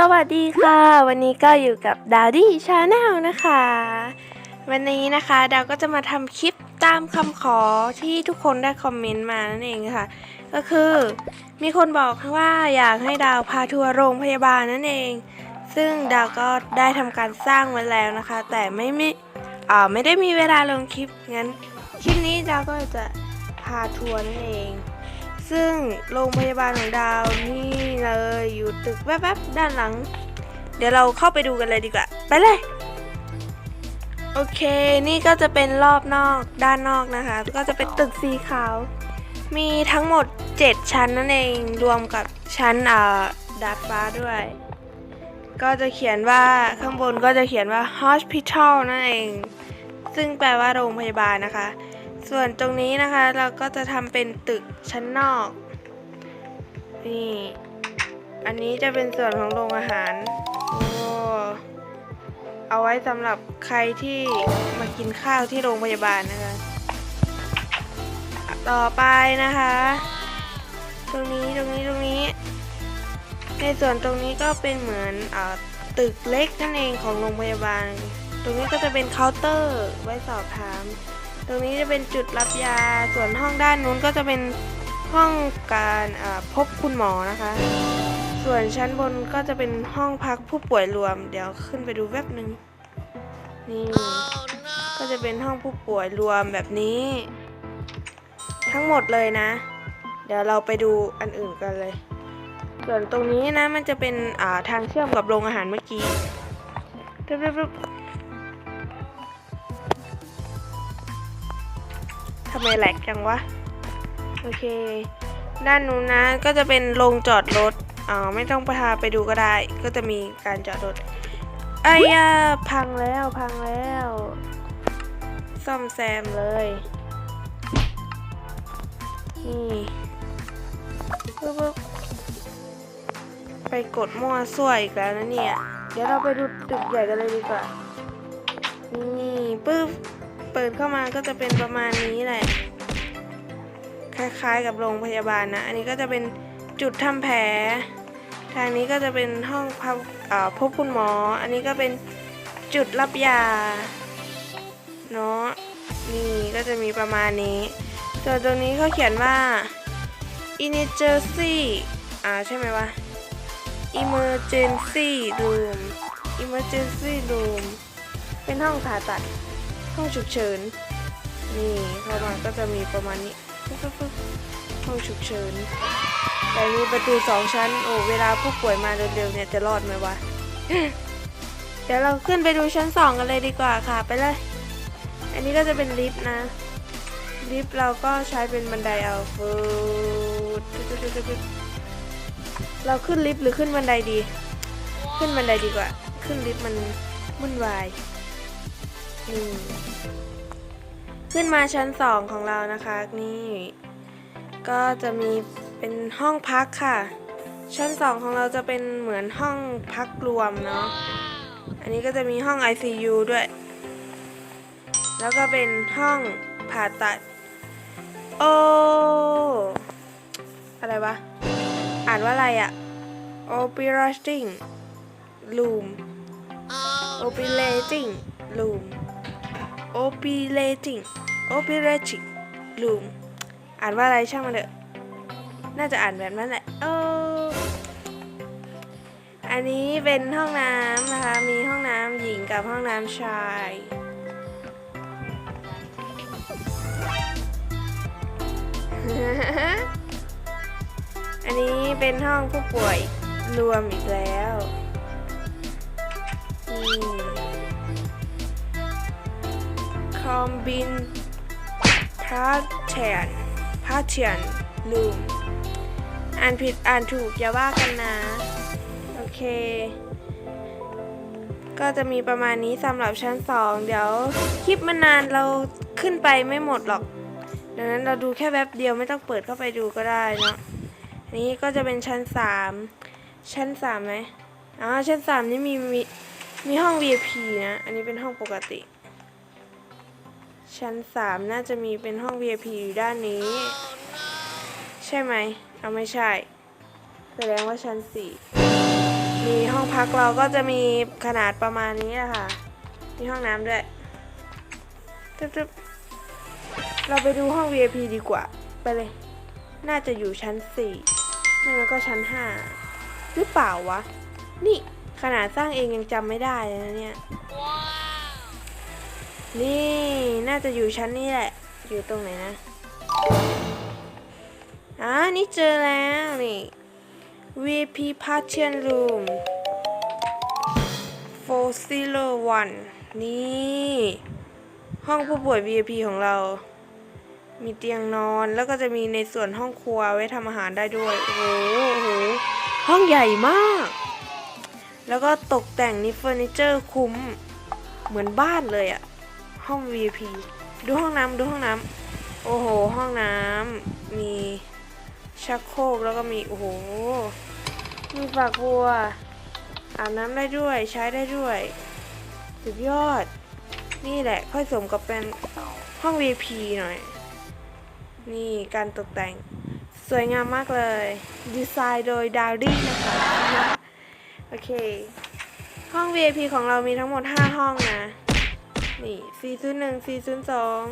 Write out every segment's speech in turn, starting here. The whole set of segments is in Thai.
สวัสดีค่ะ วันนี้ก็อยู่กับดาวดี้ชาแนลนะคะ วันนี้นะคะดาวก็จะมาทำคลิปตามคำขอที่ทุกคนได้คอมเมนต์มานั่นเองค่ะ ก็คือมีคนบอกว่าอยากให้ดาวพาทัวร์โรงพยาบาลนั่นเอง ซึ่งดาวก็ได้ทำการสร้างไว้แล้วนะคะ แต่ไม่ไม่อ่าไม่ได้มีเวลาลงคลิปงั้นคลิปนี้ดาวก็จะพาทัวร์นั่นเอง ซึ่งโรงพยาบาลของดาวนี่เลยอยู่ตึกแวบๆด้านหลัง เดี๋ยวเราเข้าไปดูกันเลยดีกว่า ไปเลย โอเค นี่ก็จะเป็นรอบนอกด้านนอกนะคะ ก็จะเป็นตึกสีขาว มีทั้งหมด 7 ชั้นนั่นเองรวมกับชั้นอ่าดาดฟ้าด้วย ก็จะเขียนว่าข้างบนก็จะเขียนว่า hospital นั่นเอง ซึ่งแปลว่าโรงพยาบาลนะคะ ส่วนตรงนี้นะคะเราก็จะทำเป็นตึกชั้นนอก นี่ อันนี้จะเป็นส่วนของโรงอาหาร โอ้เอาไว้สำหรับใครที่มากินข้าวที่โรงพยาบาลนะคะ ต่อไปนะคะ ตรงนี้ตรงนี้ตรงนี้ ในส่วนตรงนี้ก็เป็นเหมือนอตึกเล็กนั่นเองของโรงพยาบาล ตรงนี้ก็จะเป็นเคาน์เตอร์ไว้สอบถาม ตรงนี้จะเป็นจุดรับยา ส่วนห้องด้านนู้นก็จะเป็นห้องการพบคุณหมอนะคะ ส่วนชั้นบนก็จะเป็นห้องพักผู้ป่วยรวม เดี๋ยวขึ้นไปดูแวบหนึ่งนี่ ก็จะเป็นห้องผู้ป่วยรวมแบบนี้ ทั้งหมดเลยนะ เดี๋ยวเราไปดูอันอื่นกันเลย ส่วนตรงนี้นะมันจะเป็นทางเชื่อมกับโรงอาหารเมื่อกี้ำไมแหลกจังวะ โอเค ด้านนู้นนะก็จะเป็นโรงจอดรถอ๋อไม่ต้องไปพาไปดูก็ได้ ก็จะมีการจอดรถไอ้ยาพังแล้วพังแล้ว ซ่อมแซมเลย นี่ปึ๊บไปกดมั่วซั่วอีกแล้วนะเนี่ย เดี๋ยวเราไปดูตึกใหญ่กันเลยดีกว่า นี่ปึ๊บ เปิดเข้ามาก็จะเป็นประมาณนี้แหละ คล้ายๆกับโรงพยาบาลนะ อันนี้ก็จะเป็นจุดทำแผล ทางนี้ก็จะเป็นห้องพักพบคุณหมอ อันนี้ก็เป็นจุดรับยา เนาะ นี่ก็จะมีประมาณนี้ ส่วนตรงนี้เขาเขียนว่า emergency อ่าใช่ไหมวะ emergency room emergency room เป็นห้องผ่าตัด ห้องฉุกเฉิน นี่เข้ามาก็จะมีประมาณนี้ห้องฉุกเฉิน แต่มีประตูสองชั้น โอ้ เวลาผู้ป่วยมาเร็วๆเนี่ยจะรอดไหมวะ เดี๋ยวเราขึ้นไปดูชั้นสองกันเลยดีกว่าค่ะ ไปเลย อันนี้ก็จะเป็นลิฟต์นะ ลิฟต์เราก็ใช้เป็นบันไดเอาฟืดเราขึ้นลิฟต์หรือขึ้นบันไดดี ขึ้นบันไดดีกว่า ขึ้นลิฟต์มันวุ่นวาย นี่ขึ้นมาชั้นสองของเรานะคะ นี่ ก็จะมีเป็นห้องพักค่ะ ชั้นสองของเราจะเป็นเหมือนห้องพักรวมเนาะอันนี้ก็จะมีห้อง ICU ด้วย แล้วก็เป็นห้องผ่าตัด โอ้อะไรวะ อ่านว่าอะไรอะ operating room operating room operating operating room อ่านว่าอะไรช่างมันเถอะ น่าจะอ่านแบบนั้นแหละโอ้อันนี้เป็นห้องน้ำนะคะ มีห้องน้ำหญิงกับห้องน้ำชาย อันนี้เป็นห้องผู้ป่วยรวมอีกแล้วนี่ คอมบินพาเทียนพาเทียนลูมอ่านผิดอ่านถูกอย่าว่ากันนะ โอเค ก็จะมีประมาณนี้สำหรับชั้น 2 เดี๋ยวคลิปมันนานเราขึ้นไปไม่หมดหรอก ดังนั้นเราดูแค่แวบเดียวไม่ต้องเปิดเข้าไปดูก็ได้เนาะอันนี้ก็จะเป็นชั้น 3 ชั้น3ไหมอ๋อชั้น 3 นี่มีมีมีห้อง VIP นะ อันนี้เป็นห้องปกติ ชั้น3น่าจะมีเป็นห้อง VIP อยู่ด้านนี้ ใช่ไหมเอาไม่ใช่ แสดงว่าชั้น4มีห้องพักเราก็จะมีขนาดประมาณนี้แหละค่ะ มีห้องน้ำด้วยตึ๊บๆเราไปดูห้อง VIP ดีกว่า ไปเลย น่าจะอยู่ชั้น4ไม่งั้นก็ชั้น5หรือเปล่าวะ นี่ขนาดสร้างเองยังจำไม่ได้เลยนะเนี่ย นี่น่าจะอยู่ชั้นนี้แหละ อยู่ตรงไหนนะอ่านี่เจอแล้วนี่ VP Partition Room 401 นี่ ห้องผู้ป่วย VIP ของเรา มีเตียงนอนแล้วก็จะมีในส่วนห้องครัวไว้ทำอาหารได้ด้วย โอ้โหโห ห้องใหญ่มาก แล้วก็ตกแต่งนี่เฟอร์นิเจอร์คุ้ม เหมือนบ้านเลยอะ ห้อง VIP ดูห้องน้ำดูห้องน้ำโอ้โห ห้องน้ำมีชักโครกแล้วก็มี โอ้โห มีฝักบัว อาบน้ำได้ด้วยใช้ได้ด้วย สุดยอด นี่แหละ ค่อยสมกับเป็นห้อง VIP หน่อย นี่การตกแต่งสวยงามมากเลย ดีไซน์โดยดาวดี้นะคะ โอเค ห้อง VIP ของเรามีทั้งหมด 5 ห้องนะ นี่401 402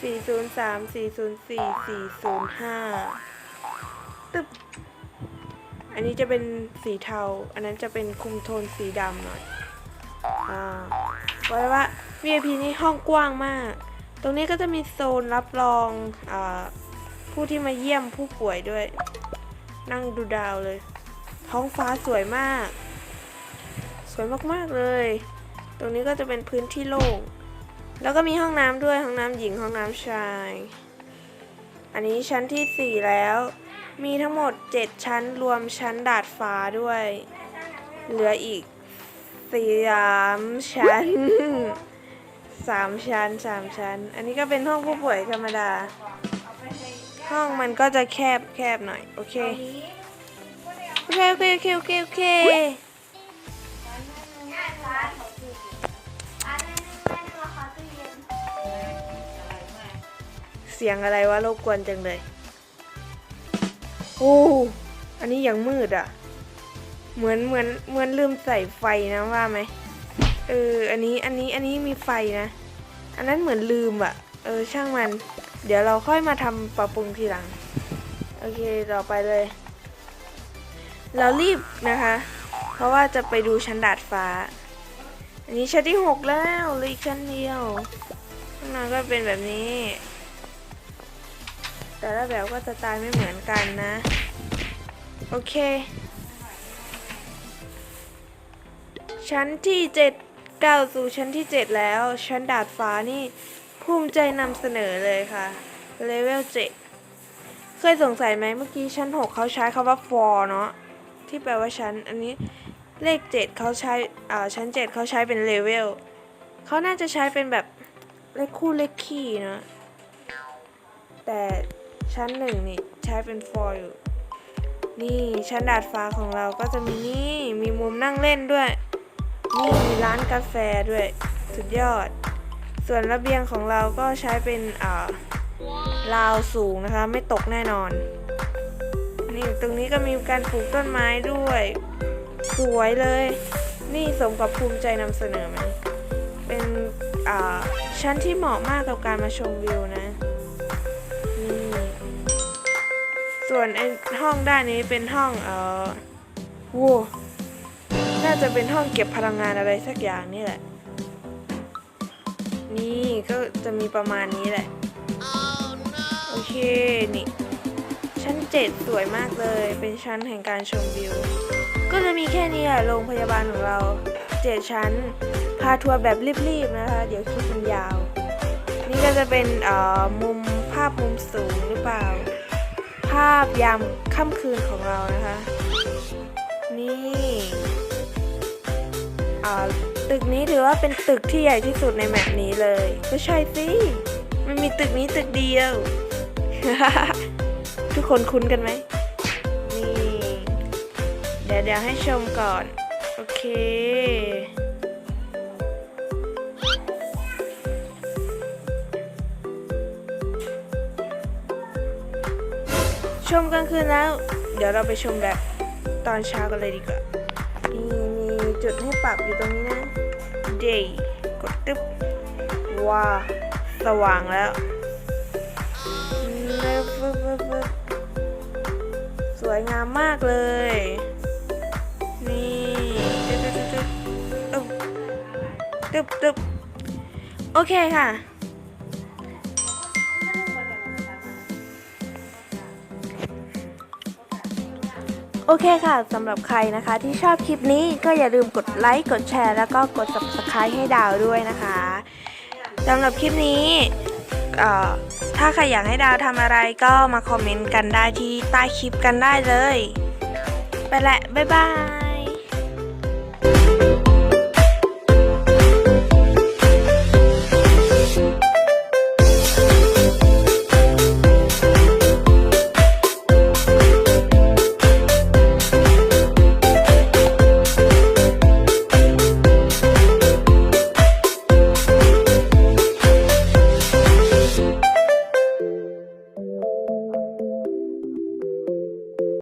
403 404 405ตึบอันนี้จะเป็นสีเทา อันนั้นจะเป็นคุมโทนสีดำหน่อย อ่าไว้ว่า VIP นี่ห้องกว้างมาก ตรงนี้ก็จะมีโซนรับรองอาผู้ที่มาเยี่ยมผู้ป่วยด้วย นั่งดูดาวเลย ท้องฟ้าสวยมาก สวยมากๆเลย ตรงนี้ก็จะเป็นพื้นที่โล่ง แล้วก็มีห้องน้ำด้วยห้องน้ำหญิงห้องน้ำชาย อันนี้ชั้นที่ 4 แล้ว มีทั้งหมด 7 ชั้นรวมชั้นดาดฟ้าด้วย เหลืออีกสามชั้นสามชั้นสามชั้น อันนี้ก็เป็นห้องผู้ป่วยธรรมดา ห้องมันก็จะแคบแคบหน่อย โอเค โอเค โอเค โอเค โอเค เคเสียงอะไรวะรบกวนจังเลย โอ้ อันนี้ยังมืดอะ เหมือนเหมือนเหมือนลืมใส่ไฟนะว่าไหม เออ อันนี้อันนี้อันนี้มีไฟนะ อันนั้นเหมือนลืมอะเออ ช่างมัน เดี๋ยวเราค่อยมาทำปรับปรุงทีหลัง โอเค ต่อไปเลย เรารีบนะคะ เพราะว่าจะไปดูชั้นดาดฟ้า อันนี้ชั้นที่หกแล้วเหลยอีกชั้นเดียวข้างในก็เป็นแบบนี้ แต่ละแบบก็จะตายไม่เหมือนกันนะ โอเค ชั้นที่เจ็ดก้าวสู่ชั้นที่ 7 แล้ว ชั้นดาดฟ้านี่ ภูมิใจนำเสนอเลยค่ะเลเวล7เคยสงสัยไหมเมื่อกี้ชั้น 6 เขาใช้คำว่า for เนาะที่แปลว่าชั้น อันนี้เลข 7เขาใช้อ่าชั้น 7 เขาใช้เป็นเลเวลเขาน่าจะใช้เป็นแบบเลขคู่เลขคี่เนาะแต่ ชั้น1นี่ใช้เป็น for อยู่นี่ชั้นดาดฟ้าของเราก็จะมีนี่มีมุมนั่งเล่นด้วย นี่มีร้านกาแฟด้วย สุดยอด ส่วนระเบียงของเราก็ใช้เป็นอ่าราวสูงนะคะ ไม่ตกแน่นอน นี่ตรงนี้ก็มีการปลูกต้นไม้ด้วย สวยเลย นี่สมกับภูมิใจนำเสนอไหมเป็นอ่าชั้นที่เหมาะมากกับการมาชมวิวนะ ส่วนไอห้องด้านนี้เป็นห้องเอ่อวัวน่าจะเป็นห้องเก็บพลังงานอะไรสักอย่างนี่แหละ นี่ก็จะมีประมาณนี้แหละโอเค นี่ ชั้น7สวยมากเลย เป็นชั้นแห่งการชมวิว ก็จะมีแค่นี้แหละโรงพยาบาลของเรา7ชั้น พาทัวร์แบบรีบๆนะคะ เดี๋ยวคลิปมันยาว นี่ก็จะเป็นเอ่อมุมภาพมุมสูงหรือเปล่าาพยามค่ำคืนของเรานะคะ นี่อ่าตึกนี้ถือว่าเป็นตึกที่ใหญ่ที่สุดในแมปนี้เลย ก็ใช่สิมันมีตึกนี้ตึกเดียว ทุกคนคุ้นกันไหมนี่ เดี๋ยวเดี๋ยวให้ชมก่อน โอเค มกลางคืนแล้ว เดี๋ยวเราไปชมแบบตอนเช้ากันเลยดีกว่านี่จุดให้ปรับอยู่ตรงนี้นะ day กดตึ๊บว้าสว่างแล้วสวยงามมากเลย นี่ตึ๊บตึ๊บตึ๊บตึ๊บตึ๊บตึ๊บโอเคค่ะ โอเคค่ะสำหรับใครนะคะที่ชอบคลิปนี้ก็อย่าลืมกดไลค์ กดแชร์ แล้วก็กด subscribe ให้ดาวด้วยนะคะสำหรับคลิปนี้ถ้าใครอยากให้ดาวทำอะไรก็มาคอมเมนต์กันได้ที่ใต้คลิปกันได้เลย ไปละ บ๊ายบาย